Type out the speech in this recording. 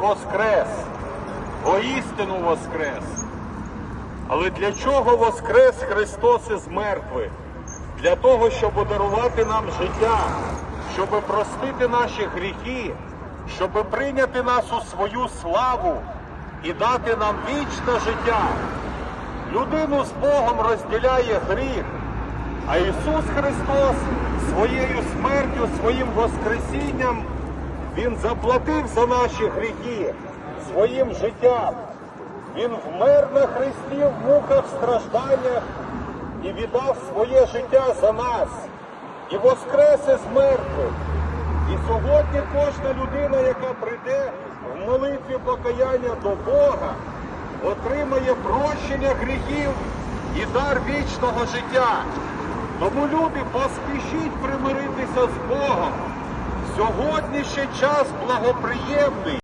воскрес, воістину воскрес. Але для чого воскрес Христос із мертвих? Для того, щоб подарувати нам життя, щоб простити наші гріхи, щоб прийняти нас у свою славу і дати нам вічне життя. Людину з Богом розділяє гріх, а Ісус Христос своєю смертю, своїм Воскресінням, Він заплатив за наші гріхи своїм життям. Він вмер на Христі в муках стражданнях і віддав своє життя за нас, і воскрес із мертвих. І сьогодні кожна людина, яка прийде в молитві покаяння до Бога, отримає прощення гріхів і дар вічного життя. Тому люди, поспішіть примиритися з Богом. Сьогодні ще час благоприємний.